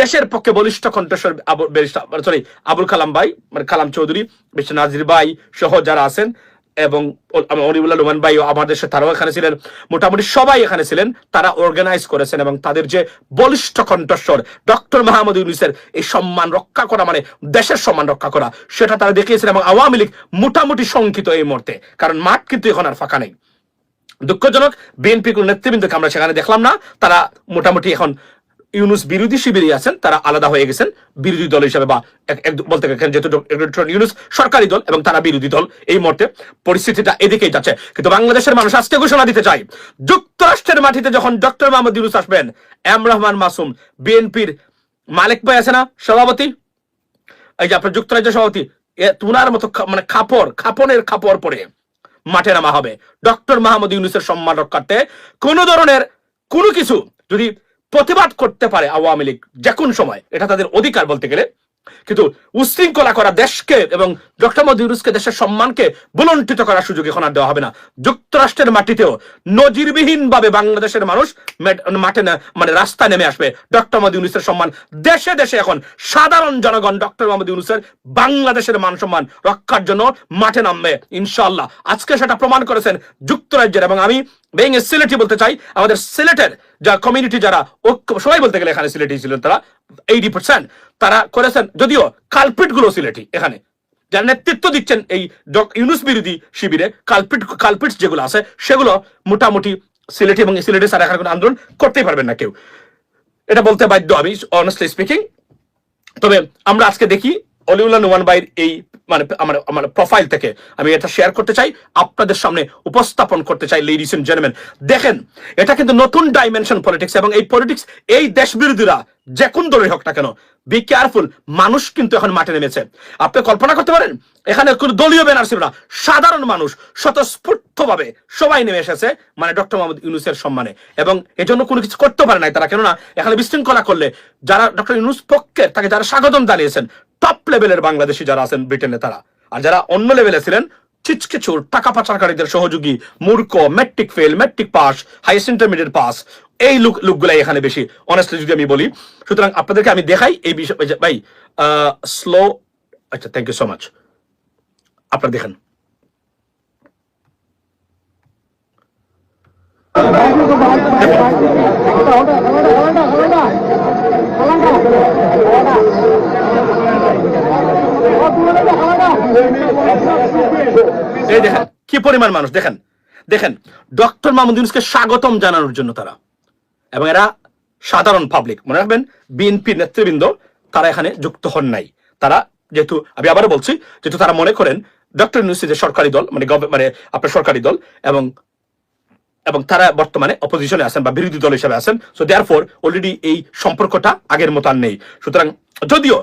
দেশের পক্ষে বলিষ্ঠ কণ্ঠস্বর সরি আবুল কালাম ভাই মানে কালাম চৌধুরী বিশ্ব নাজির ভাই সহ যারা আছেন, এবং অনিবুল্লাহ রুমান ভাই আমার দেশে তারাও এখানে ছিলেন, মোটামুটি সবাই এখানে ছিলেন, তারা অর্গানাইজ করেছেন, এবং তাদের যে বলিষ্ঠ কণ্ঠস্বর, ডক্টর মাহমুদ ইউনুসের এই সম্মান রক্ষা করা মানে দেশের সম্মান রক্ষা করা, সেটা তারা দেখিয়েছেন, এবং আওয়ামী লীগ মোটামুটি শঙ্কিত এই মুহূর্তে, কারণ মাঠ কিন্তু এখন আর ফাঁকা নেই। দুঃখজনক, বিএনপি কোন নেতৃবৃন্দকে আমরা সেখানে দেখলাম না, তারা মোটামুটি এখন ইউনুস বিরোধী শিবিরে আছেন, তারা আলাদা হয়ে গেছেন, বিরোধী দল হিসেবে বা বলতে গেলে যেহেতু ইউনুস, সরকারি দল এবং তারা বিরোধী দল, এই মুহূর্তে পরিস্থিতিটা এদিকেই যাচ্ছে। কিন্তু বাংলাদেশের মানুষ আজকে ঘোষণা দিতে চাই যুক্তরাষ্ট্রের মাটিতে যখন ডক্টর মোহাম্মদ ইউনুস আসবেন, এম রহমান মাসুম, বিএনপির মালিক ভাই আছে না, সভাপতি? এই যে আপনার যুক্তরাজ্য সভাপতি তুনার মতো মানে খাপড়, খাপনের খাপড় পরে মাঠে নামা হবে। ডক্টর মাহমুদ ইউনুসের সম্মান রক্ষার্থে কোন ধরনের কোনো কিছু যদি প্রতিবাদ করতে পারে আওয়ামী লীগ যে কোন সময়। এটা তাদের অধিকার বলতে গেলে। কিন্তু উশৃঙ্খলা করা দেশকে এবং ডক্টর মোদী ইউনুসকে দেশের সম্মানকে বুলন্টিত করার সুযোগ এখন আর দেওয়া হবে না। যুক্তরাষ্ট্রের মাটিতেও নজিরবিহীন ভাবে বাংলাদেশের মানুষ মাঠে মানে রাস্তায় নেমে আসবে। ডক্টর মোদী ইউনুসের সম্মান দেশে দেশে এখন সাধারণ জনগণ ডক্টর মোহাম্মদ ইউনুসের বাংলাদেশের মান সম্মান রক্ষার জন্য মাঠে নামবে ইনশাল্লাহ আজকে সেটা প্রমাণ করেছেন যুক্তরাজ্যের এবং আমি বেইং সিলেটি বলতে চাই, আমাদের সিলেটের যা কমিউনিটি যারা সবাই বলতে গেলে এখানে সিলেটি ছিলেন তারা এইটি পার্সেন্ট তারা করেছেন, যদিও কালপিটগুলো সিলেটি এখানে। যারা নেতৃত্ব দিচ্ছেন এই ইউনুস বিরোধী শিবিরে কালপিট কালপিট যেগুলো আছে, সেগুলো মোটামুটি সিলেটি এবং সিলেটে সারা এখানে আন্দোলন করতেই পারবেন না কেউ। এটা বলতে বাধ্য আমি অনেস্টলি স্পিকিং তবে আমরা আজকে দেখি অলিউল্লাহ এই মানে আমার আমার প্রোফাইল থেকে আমি এটা শেয়ার করতে চাই, আপনাদের সামনে উপস্থাপন করতে চাই লেডিস এন্ড জেন্টলম্যান দেখেন, এটা কিন্তু নতুন ডাইমেনশন পলিটিক্স এবং এই পলিটিক্স এই দেশ বিরোধীরা যে কোন দলের হোক না কেন বি কেয়ারফুল মানুষ কিন্তু এখন মাঠে নেমেছে। আপনি কল্পনা করতে পারেন, এখানে কোনো দলীয় ব্যানার না, সাধারণ মানুষ স্বতঃস্ফূর্ত ভাবে সবাই নেমে এসেছে মানে ডক্টর মোহাম্মদ ইউনুসের সম্মানে। এবং এজন্য কোনো কিছু করতে পারে নাই তারা, কেননা এখানে বিশৃঙ্খলা করলে যারা ডক্টর ইউনুস পক্ষের, তাকে যারা স্বাগতম জানিয়েছেন টপ লেভেলের বাংলাদেশি যারা আছেন ব্রিটেনে তারা আর যারা অন্য লেভেলে ছিলেন চিচকেচুর টাকা পাচারকারীদের সহযোগী, মূর্খ, ম্যাট্রিক ফেল ম্যাট্রিক পাস হাইস্ট ইন্টারমিডিয়েট পাস এই লুক লুকগুলাই এখানে বেশি। অনেস্টলি যদি আমি বলি, সুতরাং আপনাদেরকে আমি দেখাই এই বিষয় ভাই স্লো আচ্ছা থ্যাংক ইউ সো মাচ আপনারা দেখেন। এই দেখেন, কি পরিমাণ মানুষ? দেখেন দেখেন, ডক্টর মাহমুদ ইউনুসকে স্বাগতম জানানোর জন্য তারা। এবং এরা সাধারণ পাবলিক মনে রাখবেন বিএনপির নেতৃবৃন্দ, তারা এখানে যুক্ত হন নাই। তারা যেহেতু, আমি আবারও বলছি, যেহেতু তারা মনে করেন, ডক্টর ইউনুসি যে সরকারি দল মানে মানে আপনার সরকারি দল, এবং এবং তারা বর্তমানে অপোজিশনে আছেন বা বিরোধী দল হিসেবে আছেন। সো দেয়ার ফোর অলরেডি এই সম্পর্কটা আগের মতো আর নেই। সুতরাং, যদিও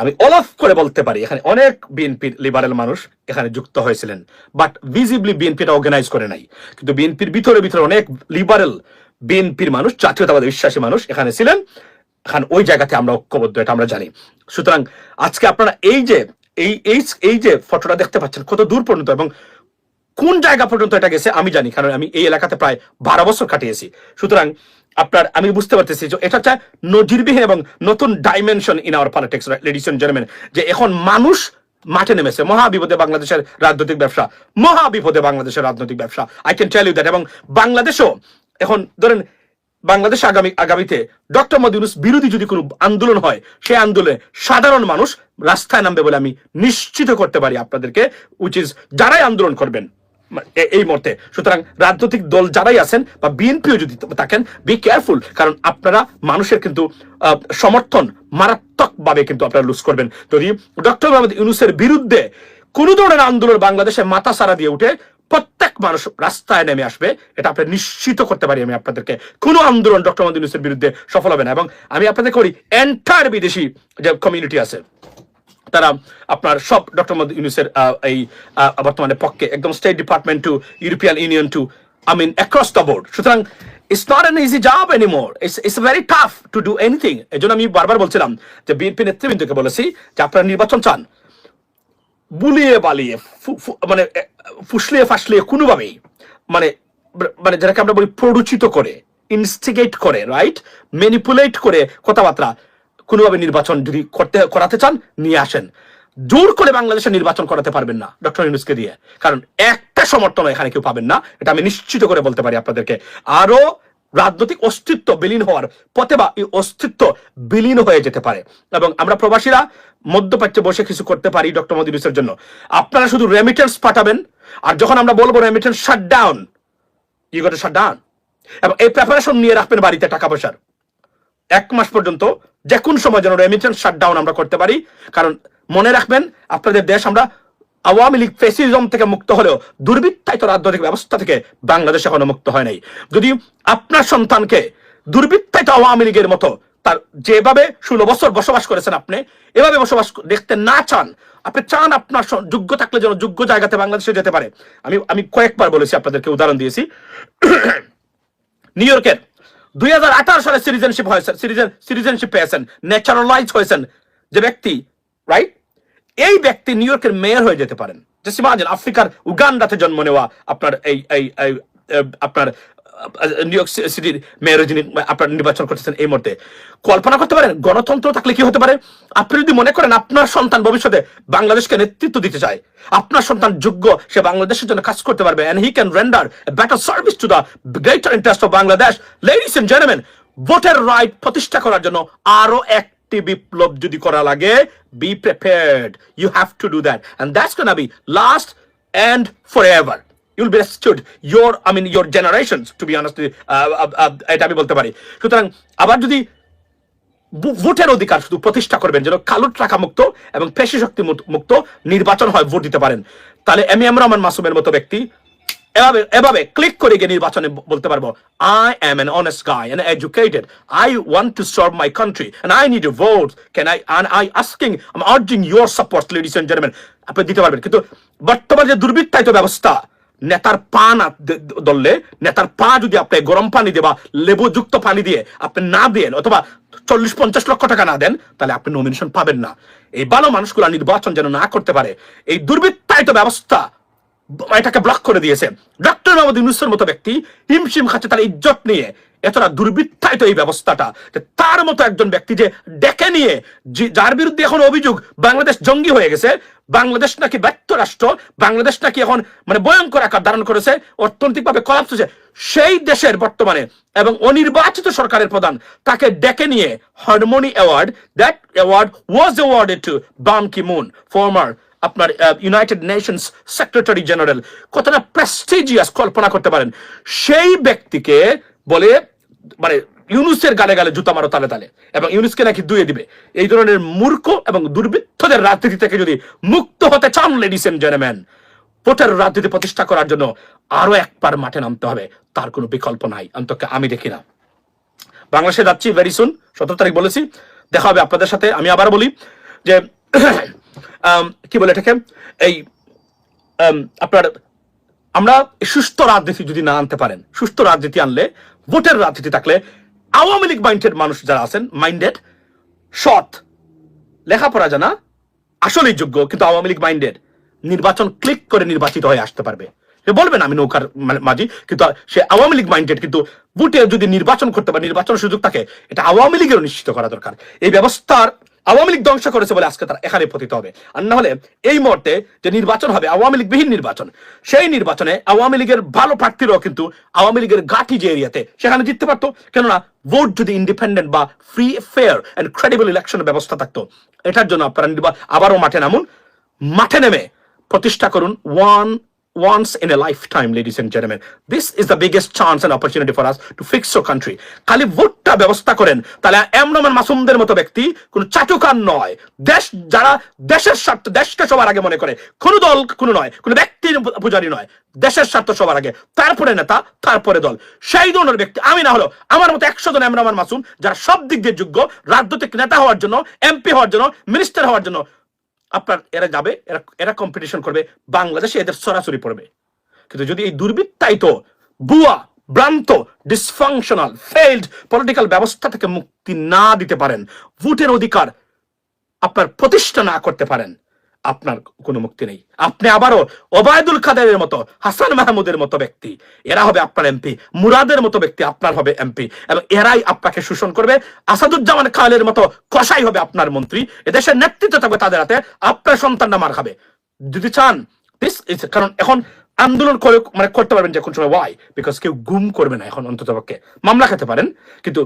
আমি অলফ করে বলতে পারি, এখানে অনেক বিএনপির লিবারেল মানুষ এখানে যুক্ত হয়েছিলেন বাট ভিজিবলি বিএনপিটা অর্গানাইজ করে নাই। কিন্তু বিএনপির ভিতরে ভিতরে অনেক লিবারেল বিএনপির মানুষ, জাতীয়তাবাদী বিশ্বাসী মানুষ এখানে ছিলেন। এখন ওই জায়গাতে আমরা ঐক্যবদ্ধ, এটা আমরা জানি। সুতরাং আজকে আপনারা এই যে, এই এই এই যে ফটোটা দেখতে পাচ্ছেন, কত দূর পর্যন্ত এবং কোন জায়গা পর্যন্ত এটা গেছে, আমি জানি, কারণ আমি এই এলাকাতে প্রায় বারো বছর কাটিয়েছি। সুতরাং আপনার, আমি বুঝতে পারতেছি যে এটা হচ্ছে নজিরবিহীন এবং নতুন dimension in our politics ladies and gentleman যে এখন মানুষ মাঠে নেমেছে। মহা বিপদে বাংলাদেশের রাজনৈতিক ব্যবসা, মহা বিপদে বাংলাদেশের রাজনৈতিক ব্যবসা। I can tell you that এবং বাংলাদেশও এখন ধরেন, বাংলাদেশ আগামী, আগামীতে ডক্টর মদিউনুস বিরোধী যদি কোনো আন্দোলন হয় সেই আন্দোলনে সাধারণ মানুষ রাস্তায় নামবে বলে আমি নিশ্চিত করতে পারি আপনাদেরকে উইচ ইজ যারাই আন্দোলন করবেন। এই মুহূর্তে। সুতরাং রাজনৈতিক দল যারাই আছেন বা বিএনপিও যদি থাকেন বি কেয়ারফুল কারণ আপনারা মানুষের কিন্তু সমর্থন মারাত্মক ভাবে কিন্তু আপনারা লুজ করবেন। যদি ডক্টর মোহাম্মদ ইউনুসের বিরুদ্ধে কোনো ধরনের আন্দোলন বাংলাদেশে মাথা সারা দিয়ে উঠে প্রত্যেক মানুষ রাস্তায় নেমে আসবে, এটা আপনি নিশ্চিত করতে পারি আমি আপনাদেরকে। কোনো আন্দোলন ডক্টর মোহাম্মদ ইউনুসের বিরুদ্ধে সফল হবে না। এবং আমি আপনাদের করি এন্টায়ার বিদেশি যে কমিউনিটি আছে। তারা আপনার সব ডক্টর মোহাম্মদ ইউনুসের এই বর্তমানে পক্ষে একদম state department to European Union to I mean across the board সুতরাং it's not an easy job anymore it's it's very tough to do anything এই জন্য আমি বারবার বলছিলাম যে বিএনপি নেতৃবৃন্দকে বলেছি যে আপনারা নির্বাচন চান। বুলিয়ে বালিয়ে মানে ফুসলিয়ে ফাসলিয়ে কোনোভাবেই মানে মানে যেটাকে আমরা বলি প্ররোচিত করে ইনস্টিগেট করে রাইট ম্যানিপুলেট করে কথাবার্তা কোনোভাবে নির্বাচন যদি করতে, করাতে চান, নিয়ে আসেন। জোর করে বাংলাদেশে নির্বাচন করাতে পারবেন না ডক্টর ইউনুসকে দিয়ে। কারণ একটা সমর্থন এখানে কেউ পাবেন না, এটা আমি নিশ্চিত করে বলতে পারি আপনাদেরকে। আরও রাজনৈতিক অস্তিত্ব বিলীন হওয়ার পথে বা এই অস্তিত্ব বিলীন হয়ে যেতে পারে। এবং আমরা প্রবাসীরা মধ্যপ্রাচ্যে বসে কিছু করতে পারি ডক্টর মোদী ইউনুসের জন্য। আপনারা শুধু রেমিটেন্স পাঠাবেন, আর যখন আমরা বলব remittance shut down you got shut down এবং এই প্রিপারেশন নিয়ে রাখবেন বাড়িতে টাকা পয়সার। এক মাস পর্যন্ত যে কোন সময় যেন রেমিটেন্স শাটডাউন আমরা করতে পারি। কারণ মনে রাখবেন, আপনাদের দেশ আমরা আওয়ামী লীগ ফেসিজম থেকে মুক্ত হলেও দুর্বৃত্তায়িত রাজনৈতিক ব্যবস্থা থেকে বাংলাদেশ এখনও মুক্ত হয় নাই। যদি আপনার সন্তানকে দুর্বৃত্তায়িত আওয়ামী লীগের মতো তার যেভাবে ষোলো বছর বসবাস করেছেন আপনি, এভাবে বসবাস দেখতে না চান, আপনি চান আপনার যোগ্য থাকলে যেন যোগ্য জায়গাতে বাংলাদেশে যেতে পারে। আমি আমি কয়েকবার বলেছি আপনাদেরকে, উদাহরণ দিয়েছি। নিউ ইয়র্কের দুই হাজার আঠারো সালে সিটিজেনশিপ হয়েছে সিটিজেন সিটিজেনশিপ পেয়েছেন ন্যাচারালাইজ হয়েছেন যে ব্যক্তি রাইট এই ব্যক্তি নিউ ইয়র্কের মেয়র হয়ে যেতে পারেন। যে ইমাজিন আফ্রিকার উগান্ডাতে জন্ম নেওয়া আপনার এই এই আপনার নিউ ইয়র্ক সিটির মেয়র যিনি আপনার নির্বাচন করতেছেন এই মুহূর্তে। কল্পনা করতে পারেন, গণতন্ত্র থাকলে কি হতে পারে? আপনি যদি মনে করেন আপনার সন্তান ভবিষ্যতে বাংলাদেশকে নেতৃত্ব দিতে চায়, আপনার সন্তান যোগ্য, সে বাংলাদেশের জন্য কাজ করতে পারবে and he can render better service to the greater interest of Bangladesh ladies and gentleman ভোটের রাইট প্রতিষ্ঠা করার জন্য আরও একটি বিপ্লব যদি করা লাগে be prepared you have to do that and that's gonna be last and forever you'll be restored your I mean your generation to be honest এটা আমি বলতে পারি। সুতরাং আবার যদি ভোটের অধিকার শুধু প্রতিষ্ঠা করবেন, যেন কালো টাকা মুক্ত এবং পেশি শক্তি মুক্ত- নির্বাচন হয়, ভোট দিতে পারেন। তাহলে এম. এম রহমান মাসুমের মতো ব্যক্তি, এভাবে এভাবে ক্লিক করে গিয়ে নির্বাচনে বলতে পারব I am an honest guy and educated I want to serve my country and I need vote can I and I asking I urging your support ladies and gentleman আপনি দিতে পারবেন। কিন্তু বর্তমান যে দুর্বৃত্তায়িত ব্যবস্থা নেতার পা না দললে, নেতার পা যদি আপনি গরম পানি দিয়ে বা লেবুযুক্ত পানি দিয়ে আপনি না দেন, অথবা চল্লিশ পঞ্চাশ লক্ষ টাকা না দেন, তাহলে আপনি নমিনেশন পাবেন না। এই ভালো মানুষগুলা নির্বাচন যেন না করতে পারে, এই দুর্বৃত্তায়িত ব্যবস্থা এটাকে ব্লক করে দিয়েছে। ডক্টর মোহাম্মদ ইউনুসের মতো ব্যক্তি হিমশিম খাচ্ছে তার ইজ্জত নিয়ে। এতটা দুর্বৃত্তায়িত এই ব্যবস্থাটা। তার মতো একজন ব্যক্তি যে ডেকে নিয়ে যার বিরুদ্ধে এখন অভিযোগ বাংলাদেশ জঙ্গি হয়ে গেছে, বাংলাদেশ নাকি ব্যর্থ রাষ্ট্র, বাংলাদেশ নাকি এখন মানে ভয়ঙ্কর আকার ধারণ করেছে, অর্থনৈতিকভাবে কলাপস হয়েছে, সেই দেশের বর্তমানে এবং অনির্বাচিত সরকারের প্রধান তাকে ডেকে নিয়ে harmony award that award was awarded to Ban Ki Moon former আপনার ইউনাইটেড নেশনস সেক্রেটারি জেনারেল কতটা প্রেস্টিজিয়াস কল্পনা করতে পারেন। সেই ব্যক্তিকে বলে মানে ইউনুসের গালে গালে জুতা মারো তালে তালে। এবং ইউনুসকে নাকি দুয়ে দিবে। এই ধরনের মূর্খ এবং দুর্বৃত্তদের রাজনীতি থেকে যদি মুক্ত হতে চান লেডিস এন্ড জেন্টলম্যান ভোটের রাজনীতি প্রতিষ্ঠা করার জন্য আরও একবার মাঠে নামতে হবে। তার কোনো বিকল্প নাই। অন্তত আমি দেখি না। বাংলাদেশে যাচ্ছি ভেরি সুন সতেরো তারিখ বলেছি। দেখা হবে আপনাদের সাথে। আমি আবার বলি যে কি বলে এটাকে? এই আপনার, আমরা সুস্থ রাজনীতি যদি না আনতে পারেন, সুস্থ রাজনীতি আনলে, ভোটের রাজনীতি থাকলে, আওয়ামী লীগ মাইন্ডেড মানুষ যারা আছেন মাইন্ডেড সৎ, লেখাপড়া জানা, আসলেই যোগ্য, কিন্তু আওয়ামী লীগ মাইন্ডেড নির্বাচন ক্লিক করে নির্বাচিত হয়ে আসতে পারবে। সে বলবেন আমি নৌকার মাঝি, কিন্তু সে আওয়ামী লীগ মাইন্ডেড কিন্তু ভোটে যদি নির্বাচন করতে পারে নির্বাচন সুযোগ থাকে, এটা আওয়ামী লীগেরও নিশ্চিত করা দরকার। এই ব্যবস্থার আওয়ামী লীগ ধ্বংস করেছে বলে আজকে তারা এখানে পতিত হবে। আর না হলে এই মুহূর্তে যে নির্বাচন হবে, আওয়ামী লীগ বিহীন নির্বাচন, সেই নির্বাচনে আওয়ামী লীগের ভালো প্রার্থীরাও কিন্তু আওয়ামী লীগের গাঠি যে এরিয়াতে, সেখানে জিততে পারতো। কেননা ভোট যদি ইন্ডিপেন্ডেন্ট বা free fair and credible election ব্যবস্থা থাকতো, এটার জন্য আপনারা আবারও মাঠে নামুন। মাঠে নেমে প্রতিষ্ঠা করুন one once in a lifetime, ladies and gentlemen. This is the biggest chance and opportunity for us to fix your country. খালি ভোটটা ব্যবস্থা করেন তাহলে এমনমান মাসুমদের মতো ব্যক্তি কোন চাটুকার নয় দেশ যারা দেশের স্বার্থ দেশকে সবার আগে মনে করে কোন দল কোন নয় কোন ব্যক্তির পূজারি নয় দেশের স্বার্থ সবার আগে তারপরে নেতা তারপরে দল সেই ধরনের ব্যক্তি আমি না হলো আমার মতো একশো জন এমরামান মাসুম যারা সব দিক দিয়ে যোগ্য রাজনৈতিক নেতা হওয়ার জন্য এমপি হওয়ার জন্য মিনিস্টার হওয়ার জন্য আপনার, এরা যাবে, এরা এরা কম্পিটিশন করবে, বাংলাদেশে এদের সরাসরি পড়বে। কিন্তু যদি এই দুর্বৃত্তায়িত বুয়া ভ্রান্ত ডিসফাংশনাল ফেইল্ড পলিটিক্যাল ব্যবস্থা থেকে মুক্তি না দিতে পারেন, ভোটের অধিকার আপনার প্রতিষ্ঠা না করতে পারেন আপনার কোনো মুক্তি নেই। আপনি আবারও ওবায়দুল কাদেরের মতো, হাসান মাহমুদের মতো ব্যক্তি। এরা হবে আপনার এমপি, মুরাদের মতো ব্যক্তি আপনার হবে এমপি, এবং এরাই আপনাকে শোষণ করবে। আসাদুজ্জামান খালের মতো কষাই হবে আপনার মন্ত্রী। এদেশের নেতৃত্ব থাকবে তাদের হাতে, আপনার সন্তানরা মার খাবে। যদি চান দিস ইজ কারণ এখন আন্দোলন করে মানে করতে পারবেন যে কোন সময়। ওয়াই বিকজ কেউ গুম করবে না এখন অন্তত পক্ষে মামলা খেতে পারেন, কিন্তু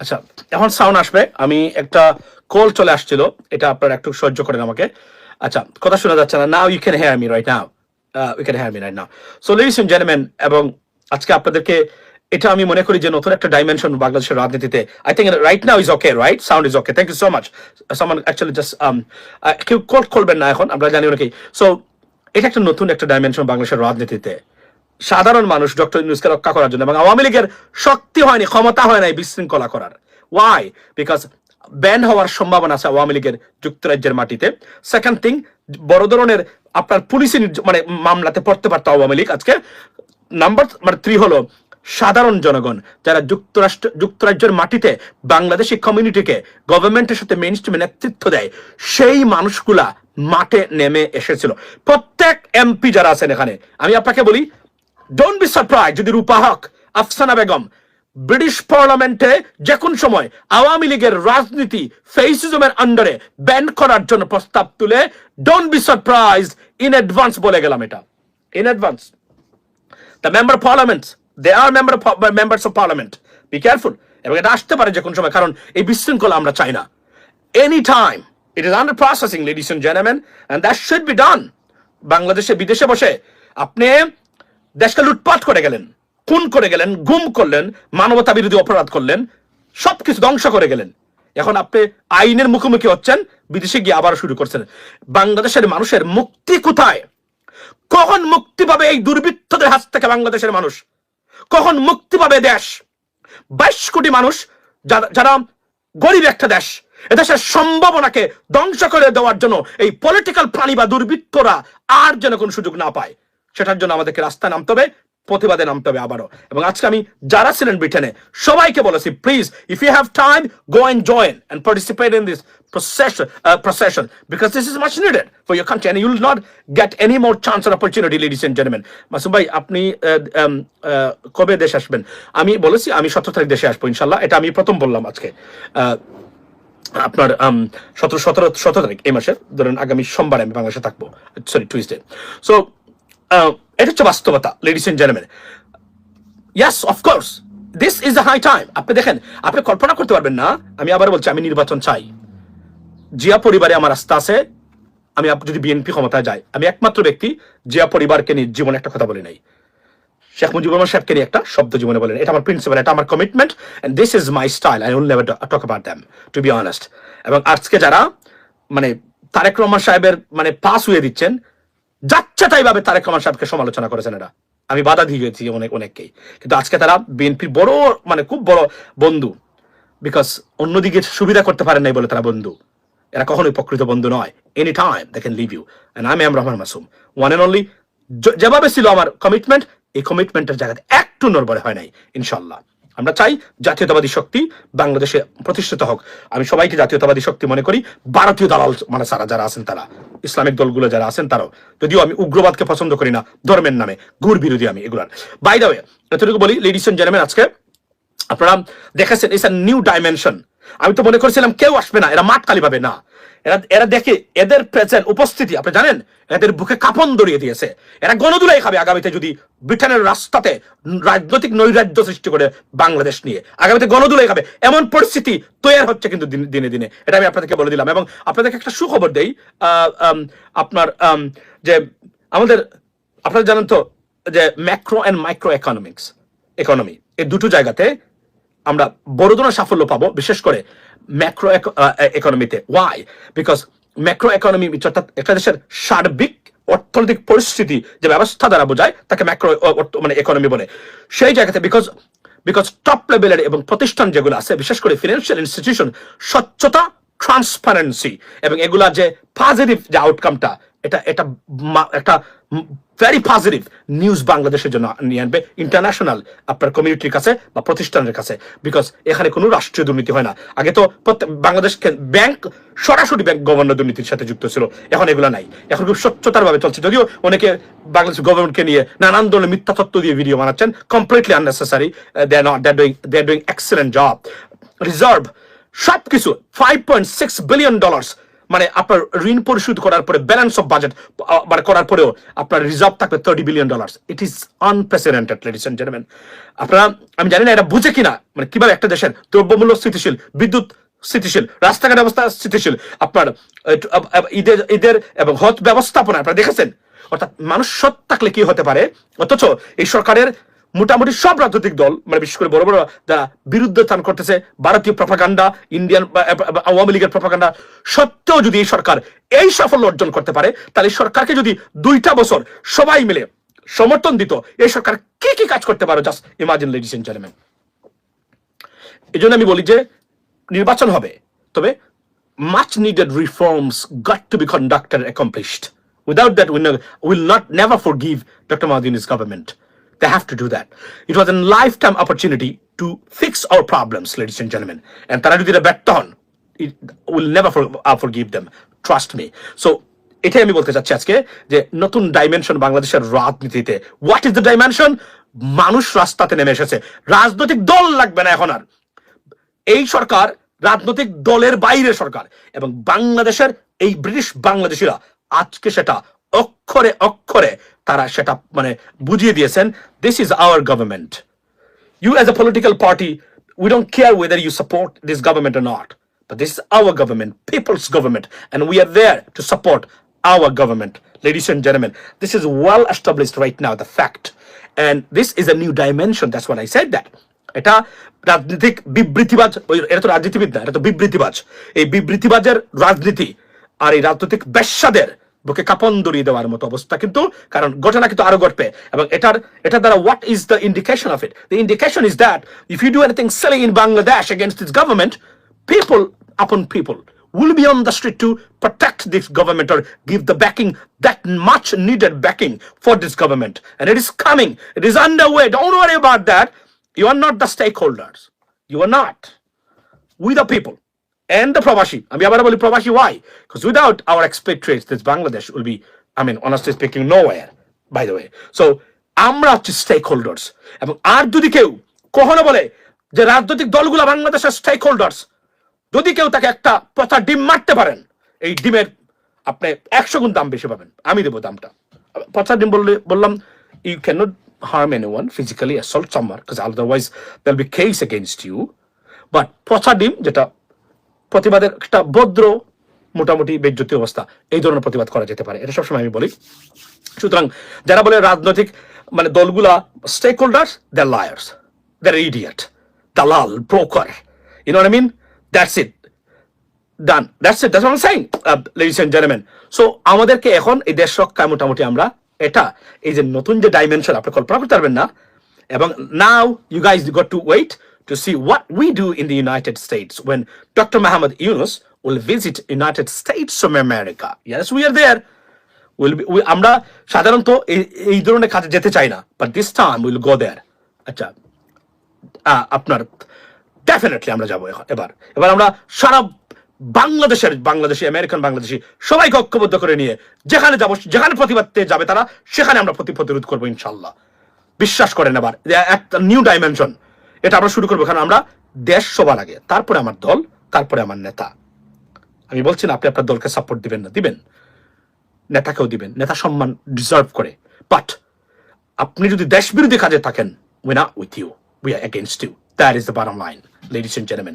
আচ্ছা এখন সাউন্ড আসবে। আমি একটা কল চলে আসছিল, এটা আপনারা একটু সহ্য করেন আমাকে। আচ্ছা কথা শোনা যাচ্ছে না। Now you can hear me right now you can hear me right now so ladies and gentleman এবং আজকে আপনাদেরকে এটা আমি মনে করি যে নতুন একটা ডাইমেনশন বাংলাদেশের রাজনীতিতে I think right now is okay right sound is okay thank you so much সামান অ্যাকচুয়ালি জাস্ট কেউ কল করবেন না এখন, আমরা জানি অনেকেই সো এটা একটা নতুন একটা ডাইমেনশন বাংলাদেশের রাজনীতিতে। সাধারণ মানুষ ডক্টর ইউনুসকে রক্ষা করার জন্য এবং আওয়ামী লীগের শক্তি হয়নি, ক্ষমতা হয় নাই বিশৃঙ্খলা করার। ওয়াই বিকজ ব্যান হওয়ার সম্ভাবনা আছে আওয়ামী লীগের যুক্তরাজ্যের মাটিতে। সেকেন্ড থিং বড় ধরনের আপনার পুলিশি মানে মামলাতে পড়তে পারতো আওয়ামী লীগ আজকে। নাম্বার মানে থ্রি হলো সাধারণ জনগণ, যারা যুক্তরাষ্ট্র, যুক্তরাজ্যের মাটিতে বাংলাদেশি কমিউনিটিকে গভর্নমেন্টের সাথে মেন নেতৃত্ব দেয়, সেই মানুষগুলা মাঠে নেমে এসেছিল। প্রত্যেক এমপি যারা আছেন এখানে, আমি আপনাকে বলি ডোন্ট বি সারপ্রাইজ যদি রূপা হক, আফসানা বেগম, ব্রিটিশ পার্লামেন্টে যে কোন সময় আওয়ামী লীগের রাজনীতি, ফেসিজমের আন্ডারে ব্যান করার জন্য প্রস্তাব তুলে don't be surprise in advance বলে গেলাম এটা। In advance the member parliament they are member members of parliament be careful এবং এটা আসতে পারে যে কোন সময়, কারণ এই বিশৃঙ্খলা আমরা চাই না। Any time it is under processing ladies and gentleman and that should be done বাংলাদেশে, বিদেশে বসে আপনি দেশকে লুটপাট করে গেলেন, খুন করে গেলেন, গুম করলেন মানবতা বিরোধী অপরাধ করলেন, সবকিছু ধ্বংস করে গেলেন। এখন আপনি আইনের মুখোমুখি হচ্ছেন, বিদেশে গিয়ে আবার শুরু করছেন। বাংলাদেশের মানুষের মুক্তি কোথায়? কখন মুক্তি পাবে এই দুর্বৃত্তদের হাত থেকে বাংলাদেশের মানুষ? কখন মুক্তি পাবে দেশ? বাইশ কোটি মানুষ যারা- গরিব একটা দেশ, এদেশের সম্ভাবনাকে ধ্বংস করে দেওয়ার জন্য এই পলিটিক্যাল প্রাণী বা দুর্বৃত্তরা আর যেন কোনো সুযোগ না পায়। সেটার জন্য আমাদেরকে রাস্তায় নামতে হবে প্রতিবাদে নামতে হবে আবারও। এবং আজকে আমি যারা ছিলেন ব্রিটেনে সবাইকে বলেছি please if you have time go and join and participate in this procession, uh, procession because this is much needed for your country and you will not get any more chance or opportunity ladies Masum ভাই আপনি কবে দেশ আসবেন? আমি বলেছি আমি সতেরো তারিখ দেশে আসব ইনশাল্লাহ এটা আমি প্রথম বললাম আজকে। আপনার সতেরো সতেরো সতেরো তারিখ এই মাসের ধরেন আগামী সোমবার আমি বাংলাদেশে থাকব। সরি টুইসডে সো এটা হচ্ছে বাস্তবতা ladies and gentleman yes this is the high time আপনি দেখেন, আপনি কল্পনা করতে পারবেন না, আমি আবার বলছি, আমি নির্বাচন চাই। জিয়া পরিবারে আমার আস্থা আছে, আমি যদি বিএনপি ক্ষমতায় যায় আমি একমাত্র ব্যক্তি জিয়া পরিবারকে নিয়ে জীবনে একটা কথা বলি নাই। শেখ মুজিবুর রহমান সাহেবকে নিয়ে একটা শব্দ জীবনে বলেন। এটা আমার প্রিন্সিপাল এটা আমার commitment and this is my style I will never talk about them to be honest এবং আজকে যারা মানে তারেক রহমান সাহেবের মানে পাস হয়ে দিচ্ছেন যাচ্ছে তাই ভাবে তারেক রহমান সাহেবকে সমালোচনা করেছেন এরা। আমি বাধা দিয়েছি অনেক অনেককেই। কিন্তু আজকে তারা বিএনপির বড় মানে খুব বড় বন্ধু। বিকজ অন্যদিকে সুবিধা করতে পারেন নাই বলে তারা বন্ধু। এরা কখনোই প্রকৃত বন্ধু নয়। Any time they can leave you and আমি M Rahman Masum. One and only যেভাবে ছিল আমার কমিটমেন্ট এই কমিটমেন্টের জায়গাতে একটু নড়বড়ে হয় নাই ইনশাল্লাহ আমরা চাই জাতীয়তাবাদী শক্তি বাংলাদেশে প্রতিষ্ঠিত হোক। আমি সবাইকে জাতীয়তাবাদী শক্তি মনে করি, ভারতীয় দালাল মানে সারা যারা আছেন তারা, ইসলামিক দলগুলো যারা আছেন তারাও। যদিও আমি উগ্রবাদকে পছন্দ করি না, ধর্মের নামে ঘুর বিরোধী আমি এগুলার। বাই ওয়ে এতটুকু বলি লেডিস এন্ড জেন্টলম্যান আজকে আপনারা দেখেছেন ইস ইটস নিউ ডাইমেনশন আমি তো মনে করছিলাম কেউ আসবে না, এরা মাঠ খালি পাবে না। এরা এরা দেখে এদের প্রেজেন্ট উপস্থিতি, আপনি জানেন? এদের বুকে কাপন দড়িয়ে দিয়েছে। এরা গণদুলাই খাবে আগামীতে যদি ব্রিটেনের রাস্তাতে রাজনৈতিক নৈরাজ্য সৃষ্টি করে বাংলাদেশ নিয়ে। আগামীতে গণদুলাই খাবে। এমন পরিস্থিতি তৈরি হচ্ছে কিন্তু দিনে- দিনে এটা আমি আপনাদেরকে বলে দিলাম। এবং আপনাদেরকে একটা সুখবর দেই। আপনার যে আমাদের, আপনারা জানেন তো যে macro and micro economics economy এই দুটো জায়গাতে আমরা বড় ধরনের সাফল্য পাবো, বিশেষ করে ম্যাক্রো ইকোনমিতে ওয়াই বিকজ ম্যাক্রো ইকোনমি অর্থাৎ একটা দেশের সার্বিক অর্থনৈতিক পরিস্থিতি যে ব্যবস্থা দ্বারা বোঝায়, তাকে ম্যাক্রো মানে ইকোনমি বলে। সেই জায়গাতে বিকজ বিকজ টপ লেভেলের এবং প্রতিষ্ঠান যেগুলো আছে, বিশেষ করে ফিনান্সিয়াল ইনস্টিটিউশন স্বচ্ছতা ট্রান্সপারেন্সি এবং এগুলা যে পজিটিভ যে আউটকামটা এটা এটা একটা ভেরি পজিটিভ নিউজ বাংলাদেশের জন্য নিয়ে আনবে ইন্টারন্যাশনাল আপনার কমিউনিটির কাছে বা প্রতিষ্ঠানের কাছে। বিকজ এখানে কোনো রাষ্ট্রীয় দুর্নীতি হয় না। আগে তো বাংলাদেশ ব্যাংক সরাসরি ব্যাংক গভর্নর দুর্নীতির সাথে যুক্ত ছিল। এখন এগুলো নাই। এখন খুব স্বচ্ছতার ভাবে চলছে। যদিও অনেকে বাংলাদেশ গভর্নমেন্টকে নিয়ে নানান ধরনের মিথ্যা তত্ত্ব দিয়ে ভিডিও বানাচ্ছেন। Completely unnecessary they doing they doing excellent job reserve সবকিছু five point six billion dollars মানে আপনার ঋণ পরিশোধ করার পরে ব্যালেন্স অফ বাজেট মানে করার পরেও আপনার রিজার্ভ থাকবে thirty billion dollar it is unprecedented ladies and gentleman আপনারা, আমি জানি না এটা বুঝে কিনা মানে কীভাবে একটা দেশের দ্রব্যমূল্য স্থিতিশীল, বিদ্যুৎ স্থিতিশীল, রাস্তাঘাট ব্যবস্থা স্থিতিশীল, আপনার ঈদের ঈদের এবং হজ ব্যবস্থাপনা, আপনারা দেখেছেন? অর্থাৎ মানুষ সৎ থাকলে কি হতে পারে? অথচ এই সরকারের মোটামুটি সব রাজনৈতিক দল মানে বিশেষ করে বড় বড় যারা বিরুদ্ধে স্থান করতেছে, ভারতীয় প্রপাগান্ডা ইন্ডিয়ান বা- বা- বা, আওয়ামী লীগের প্রপাগান্ডা সত্ত্বেও যদি এই সরকার এই সাফল্য অর্জন করতে পারে, তাহলে সরকারকে যদি দুইটা বছর সবাই মিলে সমর্থন দিত, এই সরকার কি কি কাজ করতে পারো just imagine ladies and gentleman এই জন্য আমি বলি যে, নির্বাচন হবে, তবে much needed reforms got to be conducted and accomplished. That we ne- will not, never forgive Dr. Mahdi's government. They have to do that. It was a lifetime opportunity to fix our problems, ladies and gentlemen. And তারা যদি it will never for, uh, forgive them. Trust me. So এটাই আমি বলতে চাচ্ছি আজকে যে নতুন dimension বাংলাদেশের রাজনীতিতে হোয়াট ইজ দ্য ডাইমেনশন মানুষ রাস্তাতে নেমে এসেছে রাজনৈতিক দল লাগবে না এখন আর এই সরকার রাজনৈতিক দলের বাইরে সরকার এবং বাংলাদেশের এই ব্রিটিশ বাংলাদেশিরা আজকে সেটা অক্ষরে অক্ষরে তারা সেটা মানে বুঝিয়ে দিয়েছেন this is our government as a political party, we don't care whether you support this government or not. But this is our government, people's government, and we are there to support our government. Ladies and gentlemen, this is well established right now, the fact. And this is a new dimension. That's what I said that. এটা রাজনৈতিক বিবৃতিবাজ এটা তো রাজনীতিবিদ না এটা তো বিবৃতিবাজ এই বিবৃতিবাজের রাজনীতি আর এই রাজনৈতিক বেশ্যাদের বুকে কাপন দড়িয়ে দেওয়ার মতো অবস্থা কিন্তু কারণ ঘটনা কিন্তু আরও ঘটবে এবং এটার এটা দ্বারা what is the indication of it the indication is that if you do anything selling in Bangladesh against this government people upon people will be on the street to protect this government or give the backing that much needed backing for this government and it is coming it is underway don't worry about that you are not the stakeholders you are not we the people and the Pravashi. আমি আবার বলি Pravashi why? Because without our expatriates, this Bangladesh will be, I mean, honestly speaking, nowhere, by the way. So, আমরা হচ্ছে stake holders এবং আর যদি কেউ কখনো বলে যে রাজনৈতিক দলগুলো বাংলাদেশের স্টেক হোল্ডার্স যদি কেউ তাকে একটা পচা ডিম মারতে পারেন এই ডিমের আপনি একশো গুণ দাম বেশি পাবেন আমি দেবো দামটা পচা ডিম বললে বললাম you can not harm anyone physically assault someone because otherwise there'll be case against you পচা ডিম যেটা প্রতিবাদের একটা ভদ্র, মোটামুটি বেজ্জতি অবস্থা। এই ধরনের প্রতিবাদ করা যেতে পারে। এটা সবসময় আমি বলি। সুতরাং যারা বলে রাজনৈতিক মানে দলগুলা stakeholders the liars the idiot দালাল broker you know I mean that's it done that's it that's saying ladies and gentleman so আমাদেরকে এখন এই দেশ রক্ষায় মোটামুটি আমরা এটা, এই যে নতুন যে ডাইমেনশন আপনি কল্পনা করতে পারবেন না। এবং now you guys got to wait to see what we do in the United States when doctor Mahmud Yunus will visit United States of America yes we are there will be আমরা সাধারণত এই ধরনের কাজে যেতে চাই না but this time will go there আচ্ছা আপনার ডেফিনেটলি আমরা যাব এবার। এবার আমরা সারা বাংলাদেশের, বাংলাদেশি আমেরিকান বাংলাদেশি, সবাইকে ঐক্যবদ্ধ করে নিয়ে যেখানে যাব, যেখানে প্রতিবাদে যাবে তারা, সেখানে আমরা প্রতি প্রতিরোধ করব, ইনশাল্লাহ। বিশ্বাস করেন এবার একটা নিউ ডাইমেনশন এটা আমরা শুরু করব, কারণ আমরা দেশ সবার আগে, তারপরে আমার দল, তারপরে আমার নেতা। আমি বলছি না, আপনি আপনার দলকে সাপোর্ট দিবেন না, দিবেন। নেতাকেও দিবেন, নেতা সম্মান ডিজার্ভ করে। বাট আপনি যদি দেশ বিরোধী কাজে থাকেন উই না with you we are against you that is the bottom line ladies and gentleman